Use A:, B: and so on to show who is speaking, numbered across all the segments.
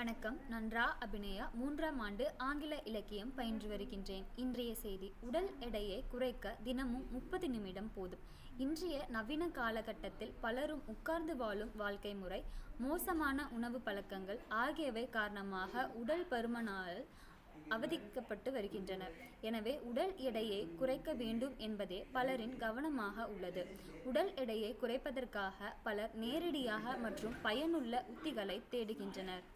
A: வணக்கம். நான் ரா அபிநயா. மூன்றாம் ஆண்டு ஆங்கில இலக்கியம் பயின்று வருகின்றேன். இன்றைய செய்தி உடல் எடையை குறைக்க தினமும் முப்பது நிமிடம் போதும். இன்றைய நவீன காலகட்டத்தில் பலரும் உட்கார்ந்து வாழும் வாழ்க்கை முறை மோசமான உணவு பழக்கங்கள் ஆகியவை காரணமாக உடல் பருமனால் அவதிக்கப்பட்டு வருகின்றனர் எனவே உடல் எடையை குறைக்க வேண்டும் என்பதே பலரின் கவனமாக உள்ளது. உடல் எடையை குறைப்பதற்காக பலர் நேரடியாக மற்றும் பயனுள்ள உத்திகளை தேடுகின்றனர்.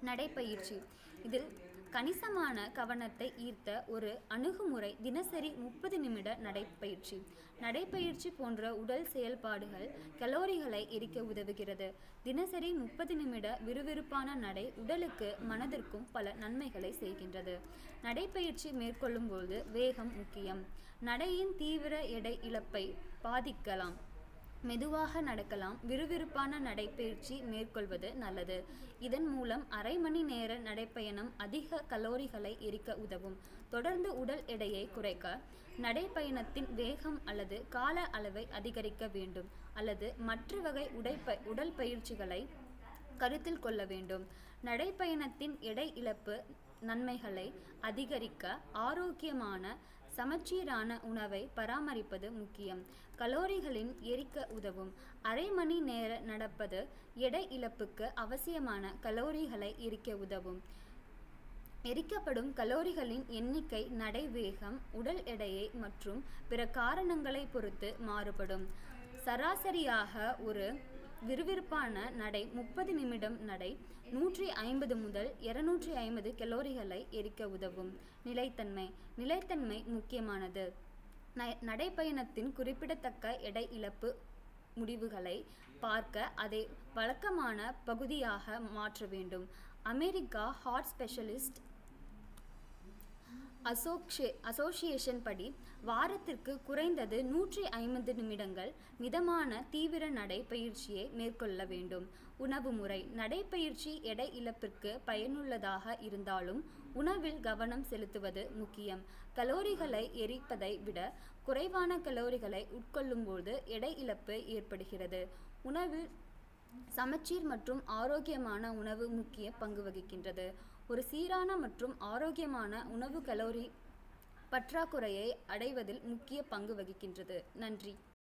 A: நடைப்பயிற்சி. இதில் கணிசமான கவனத்தை ஈர்த்த ஒரு அணுகுமுறை தினசரி முப்பது நிமிட நடைப்பயிற்சி. நடைப்பயிற்சி போன்ற உடல் செயல்பாடுகள் கலோரிகளை எரிக்க உதவுகிறது. தினசரி முப்பது நிமிட விறுவிறுப்பான நடை உடலுக்கு மனதிற்கும் பல நன்மைகளை செய்கின்றது. நடைப்பயிற்சி மேற்கொள்ளும் போது வேகம் முக்கியம். நடையின் தீவிர எடை இழப்பை பாதிக்கலாம். மெதுவாக நடக்கலாம் விறுவிறுப்பான நடைப்பயிற்சி மேற்கொள்வது நல்லது. இதன் மூலம் அரை மணி நேர நடைப்பயணம் அதிக கலோரிகளை எரிக்க உதவும். தொடர்ந்து உடல் எடையை குறைக்க நடைப்பயணத்தின் வேகம் அல்லது கால அளவை அதிகரிக்க வேண்டும் அல்லது மற்ற வகை உடைப்ப உடல் பயிற்சிகளை கருத்தில் கொள்ள வேண்டும். நடைப்பயணத்தின் எடை இழப்பு நன்மைகளை அதிகரிக்க ஆரோக்கியமான சமச்சீரான உணவை பராமரிப்பது முக்கியம். கலோரிகளின் எரிக்க உதவும். அரை மணி நேர நடப்பது எடை இழப்புக்கு அவசியமான கலோரிகளை எரிக்க உதவும். எரிக்கப்படும் கலோரிகளின் எண்ணிக்கை நடை வேகம் உடல் எடையை மற்றும் பிற காரணங்களை பொறுத்து மாறுபடும். சராசரியாக ஒரு விறுவிறுப்பான நடை முப்பது நிமிடம் நடை நூற்றி ஐம்பது முதல் இருநூற்றி ஐம்பது கலோரிகளை எரிக்க உதவும். நிலைத்தன்மை. நிலைத்தன்மை முக்கியமானது. நடைப்பயணத்தின் குறிப்பிடத்தக்க எடை இழப்பு முடிவுகளை பார்க்க அதை வழக்கமான பகுதியாக மாற்ற வேண்டும். அமெரிக்கா ஹார்ட் ஸ்பெஷலிஸ்ட் அசோக்ஷே அசோசியேஷன் படி வாரத்திற்கு குறைந்தது நூற்றி ஐம்பது நிமிடங்கள் மிதமான தீவிர நடைப்பயிற்சியை மேற்கொள்ள வேண்டும். உணவு முறை நடைப்பயிற்சி எடை இழப்பிற்கு பயனுள்ளதாக இருந்தாலும் உணவில் கவனம் செலுத்துவது முக்கியம். கலோரிகளை எரிப்பதை விட குறைவான கலோரிகளை உட்கொள்ளும்போது எடை இழப்பு ஏற்படுகிறது. உணவில் சமச்சீர் மற்றும் ஆரோக்கியமான உணவு முக்கிய பங்கு வகிக்கின்றது. ஒரு சீரான மற்றும் ஆரோக்கியமான உணவு கலோரி பற்றாக்குறையை அடைவதில் முக்கிய பங்கு வகிக்கின்றது. நன்றி.